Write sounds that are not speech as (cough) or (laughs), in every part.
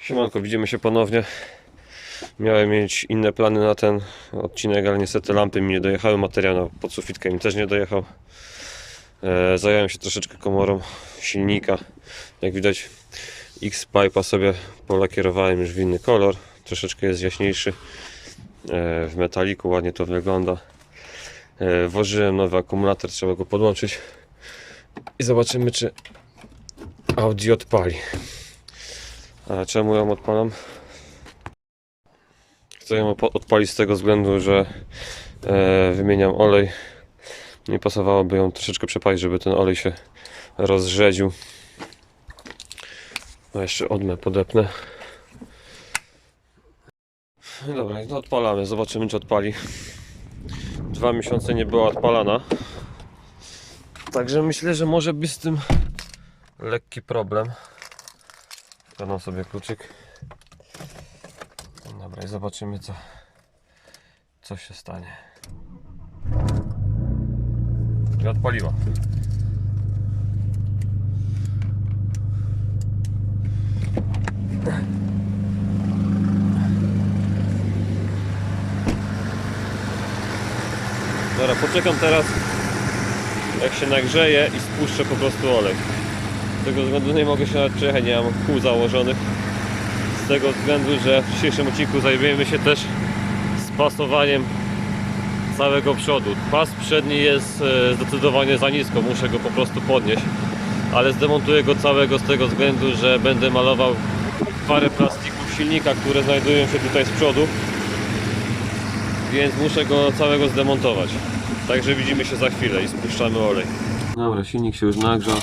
Siemanko, widzimy się ponownie. Miałem mieć inne plany na ten odcinek, ale niestety lampy mi nie dojechały, materiał na podsufitkę mi też nie dojechał. E, zająłem się troszeczkę komorą silnika. Jak widać X-Pipe'a sobie polakierowałem już w inny kolor. Troszeczkę jest jaśniejszy. E, w metaliku ładnie to wygląda. E, włożyłem nowy akumulator, trzeba go podłączyć. I zobaczymy czy Audi odpali. A czemu ją odpalam? Chcę ją odpalić z tego względu, że e, wymieniam olej. Nie pasowałoby ją troszeczkę przepalić, żeby ten olej się rozrzedził. No jeszcze odmę podepnę. Dobra, no odpalamy, zobaczymy czy odpali. Dwa miesiące nie była odpalana. Także myślę, że może być z tym lekki problem. Dam sobie kluczyk. Dobra i zobaczymy co, co się stanie. I odpaliła. Dobra, poczekam teraz jak się nagrzeje i spuszczę po prostu olej. Z tego względu nie mogę się nawet przejechać, nie mam kół założonych. Z tego względu, że w dzisiejszym odcinku zajmujemy się też spasowaniem całego przodu. Pas przedni jest e, zdecydowanie za nisko, muszę go po prostu podnieść. Ale zdemontuję go całego z tego względu, że będę malował parę plastików silnika, które znajdują się tutaj z przodu. Więc muszę go całego zdemontować. Także widzimy się za chwilę i spuszczamy olej. Dobra, silnik się już nagrzał.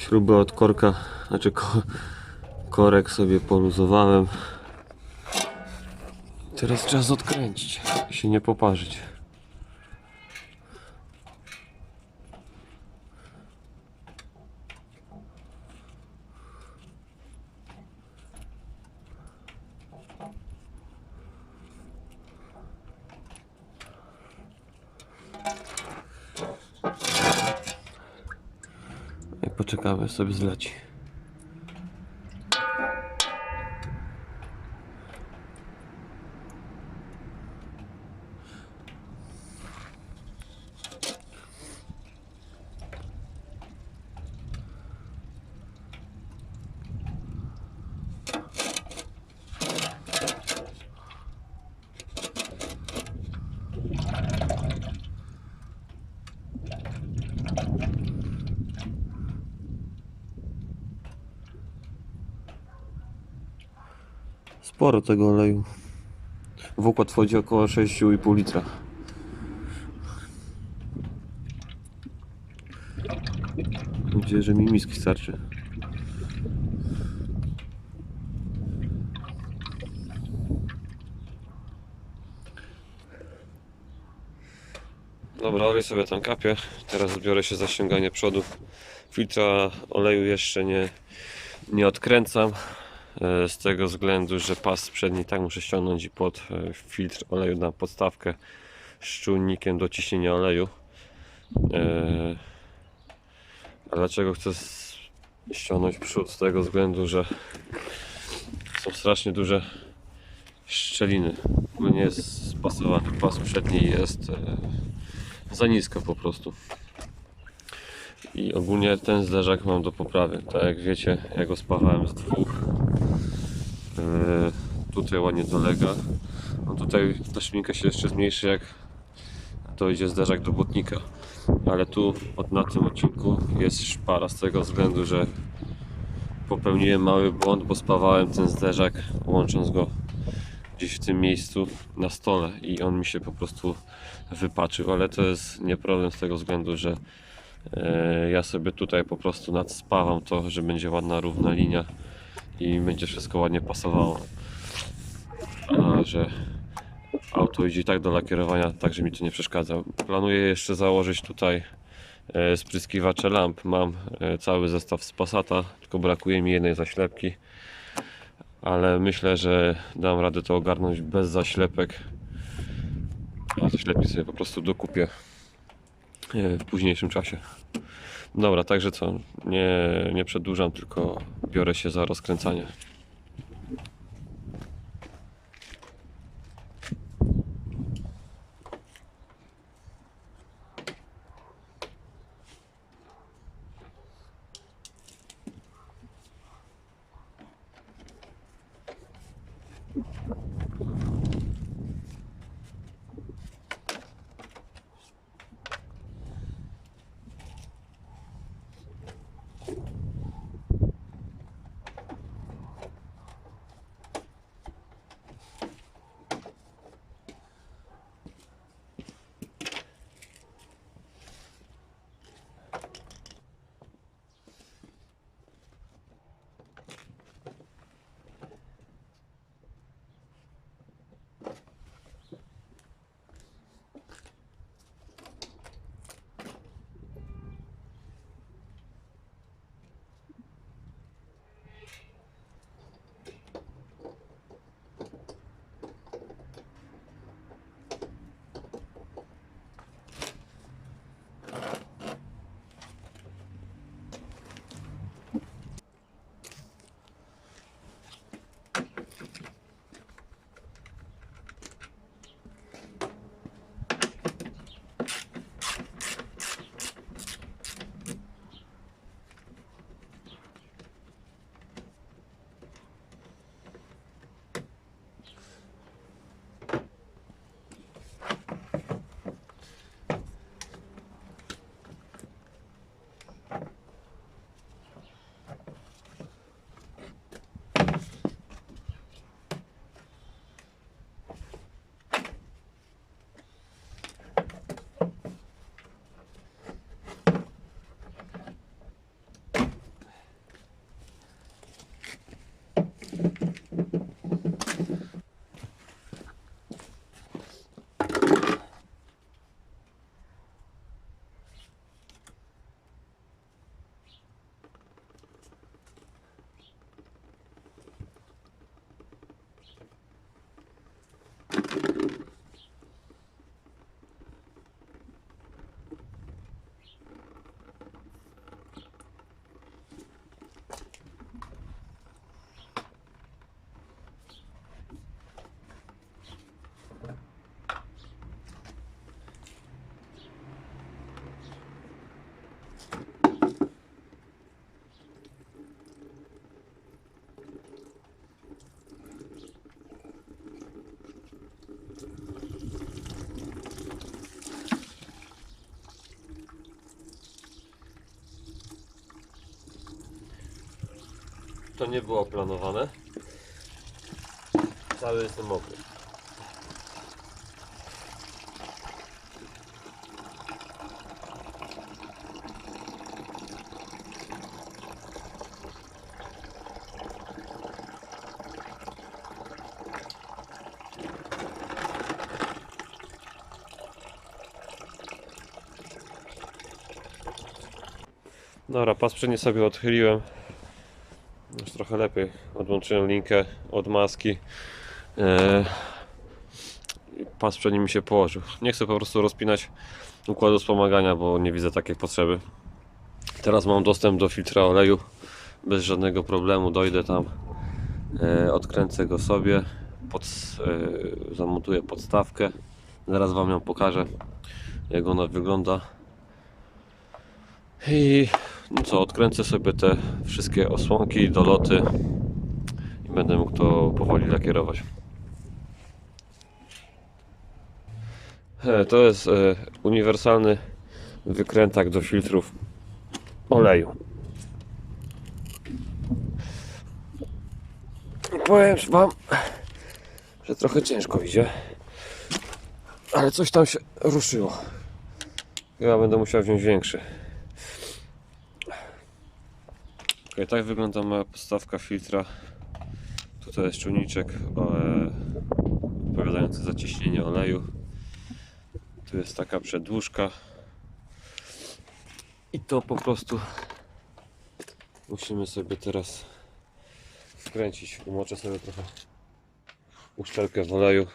Śrubę od korka, znaczy ko korek sobie poluzowałem. Teraz czas odkręcić się nie poparzyć. Aż sobie zleci. Sporo tego oleju. W układ wchodzi około 6,5 litra. Mam że mi miski starczy. Dobra, olej sobie tam kapie. Teraz zbiorę się za ściąganie przodu. Filtra oleju jeszcze nie, nie odkręcam. E, Z tego względu, że pas przedni tak muszę ściągnąć pod e, filtr oleju na podstawkę z czujnikiem do ciśnienia oleju. E, A dlaczego chcę ściągnąć przód? Z tego względu, że są strasznie duże szczeliny. Nie jest spasowany pas przedni jest za nisko po prostu. I ogólnie ten zderzak mam do poprawy. Tak jak wiecie, ja go spawałem z dwóch. Tutaj ładnie dolega. No tutaj ta szminka się jeszcze zmniejszy jak dojdzie zderzak do błotnika. Ale tu od, na tym odcinku jest szpara z tego względu, że popełniłem mały błąd, bo spawałem ten zderzak łącząc go gdzieś w tym miejscu na stole i on mi się po prostu wypaczył, ale to jest nie problem z tego względu, że e, ja sobie tutaj po prostu nadspawam to, że będzie ładna równa linia i będzie wszystko ładnie pasowało. A że auto idzie tak do lakierowania, także mi to nie przeszkadza. Planuję jeszcze założyć tutaj e, spryskiwacze lamp. Mam e, cały zestaw z Passata, tylko brakuje mi jednej zaślepki. Ale myślę, że dam radę to ogarnąć bez zaślepek. A zaślepki sobie po prostu dokupię e, w późniejszym czasie. Dobra, także co, nie, nie przedłużam, tylko biorę się za rozkręcanie. To nie było planowane. Cały jestem mokry. Dobra, pas przedni sobie odchyliłem. Trochę lepiej. Odłączyłem linkę od maski. I pas przed nim się położył. Nie chcę po prostu rozpinać układu wspomagania, bo nie widzę takiej potrzeby. Teraz mam dostęp do filtra oleju bez żadnego problemu. Dojdę tam, e, odkręcę go sobie, pod, e, zamontuję podstawkę. Zaraz Wam ją pokażę, jak ona wygląda. I no co, odkręcę sobie te wszystkie osłonki, doloty i będę mógł to powoli lakierować. E, To jest e, uniwersalny wykrętak do filtrów oleju. Powiem Wam, że trochę ciężko idzie, ale coś tam się ruszyło. Chyba będę musiał wziąć większy. Ok, tak wygląda moja podstawka filtra. Tutaj jest czujniczek e, odpowiadający za ciśnienie oleju. Tu jest taka przedłużka. I to po prostu musimy sobie teraz wkręcić. Umoczę sobie trochę uszczelkę w oleju.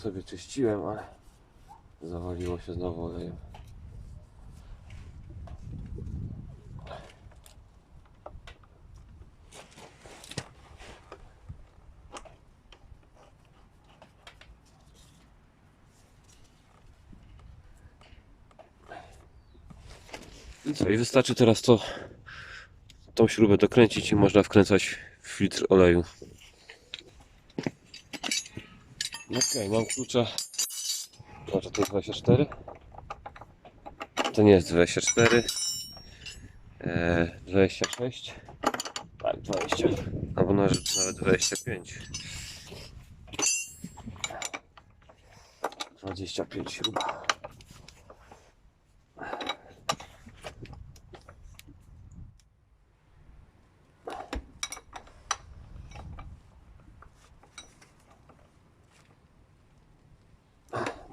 Sobie czyściłem, ale zawaliło się znowu olejem. I co, i wystarczy teraz to tą śrubę dokręcić i można wkręcać filtr oleju. Okej, mam klucza. Może to jest 24? To nie jest 24. Eee, 26. Tak, 20. Albo nawet nawet 25. 25 śrub.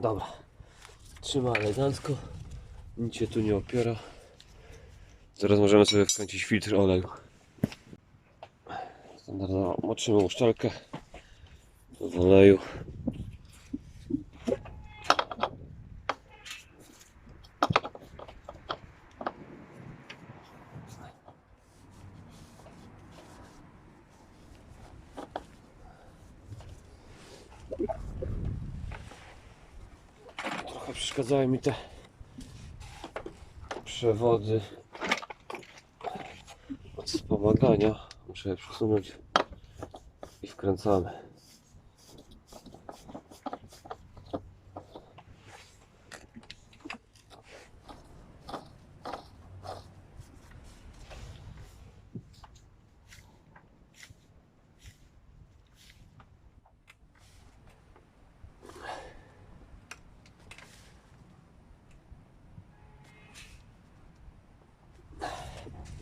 Dobra. Trzyma elegancko. Nic się tu nie opiera. Teraz możemy sobie wkręcić filtr oleju. Standardowo moczymy uszczelkę w oleju. Trochę przeszkadzały mi te przewody od wspomagania. Muszę je przesunąć i wkręcamy.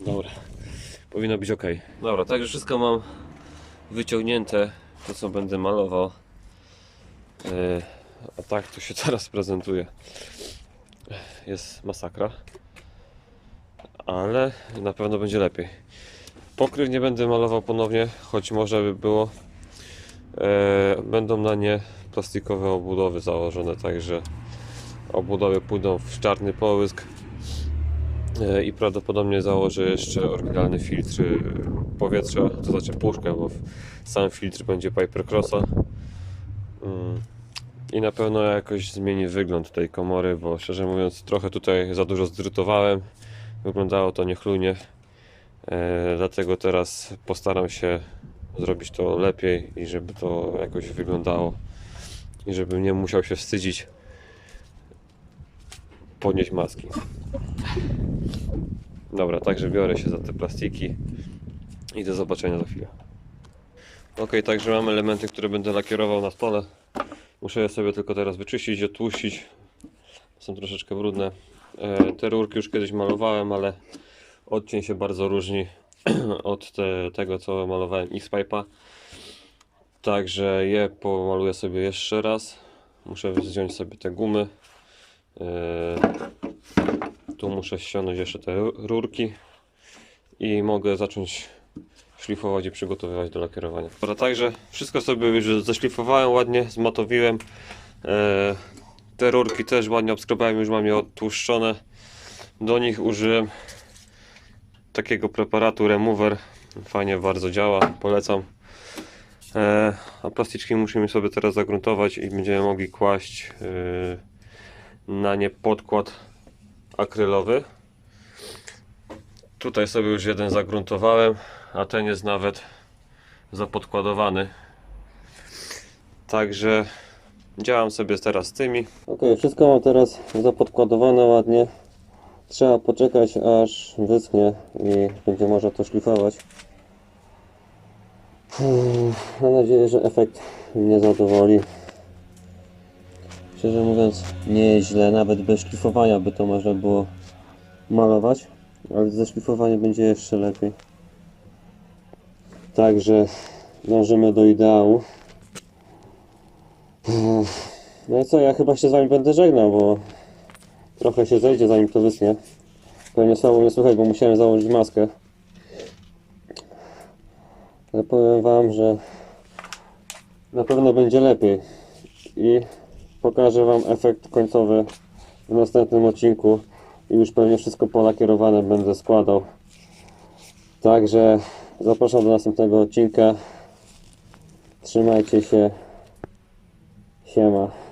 Dobra, powinno być ok. Dobra, także wszystko mam wyciągnięte, to co będę malował. Yy, a tak to się (laughs) teraz prezentuje. Jest masakra, ale na pewno będzie lepiej. Pokryw nie będę malował ponownie, choć można by było. Yy, będą na nie plastikowe obudowy założone, także obudowy pójdą w czarny połysk. E, i prawdopodobnie założę jeszcze oryginalny filtr y, powietrza, to znaczy puszkę, bo sam filtr będzie Piper Crossa. Mm. I na pewno jakoś zmieni wygląd tej komory, bo szczerze mówiąc trochę tutaj za dużo zdrutowałem. Wyglądało to niechlujnie. E, dlatego teraz postaram się zrobić to lepiej i żeby to jakoś wyglądało. I żebym nie musiał się wstydzić podnieść maski. Dobra, także biorę się za te plastiki i do zobaczenia za chwilę. Ok, także mam elementy, które będę lakierował na stole. Muszę je sobie tylko teraz wyczyścić, odtłuścić. Są troszeczkę brudne. E, Te rurki już kiedyś malowałem, ale odcień się bardzo różni (clears throat) od te, tego, co malowałem X-Pipe'a. Także je pomaluję sobie jeszcze raz. Muszę zdjąć sobie te gumy. E, tu muszę ściągnąć jeszcze te ru- rurki i mogę zacząć szlifować i przygotowywać do lakierowania. Dobra, także wszystko sobie już zaszlifowałem ładnie, zmatowiłem. E, te rurki też ładnie obskrobałem, już mam je odtłuszczone. Do nich użyłem takiego preparatu Remover. Fajnie bardzo działa, polecam. E, a plastyczki musimy sobie teraz zagruntować i będziemy mogli kłaść na nie podkład akrylowy. Tutaj sobie już jeden zagruntowałem, a ten jest nawet zapodkładowany. Także działam sobie teraz z tymi. Ok, wszystko mam teraz zapodkładowane ładnie. Trzeba poczekać aż wyschnie i będzie można to szlifować. Mam nadzieję, że efekt mnie zadowoli. Szczerze mówiąc, nie jest źle, nawet bez szlifowania by to można było malować, ale ze szlifowaniem będzie jeszcze lepiej. Także dążymy do ideału. No i co, ja chyba się z Wami będę żegnał, bo trochę się zejdzie zanim to wyschnie. Pewnie słabo mnie słychać, bo musiałem założyć maskę. Ale powiem Wam, że na pewno będzie lepiej. I pokażę Wam efekt końcowy w następnym odcinku i już pewnie wszystko polakierowane będę składał. Także zapraszam do następnego odcinka. Trzymajcie się. Siema.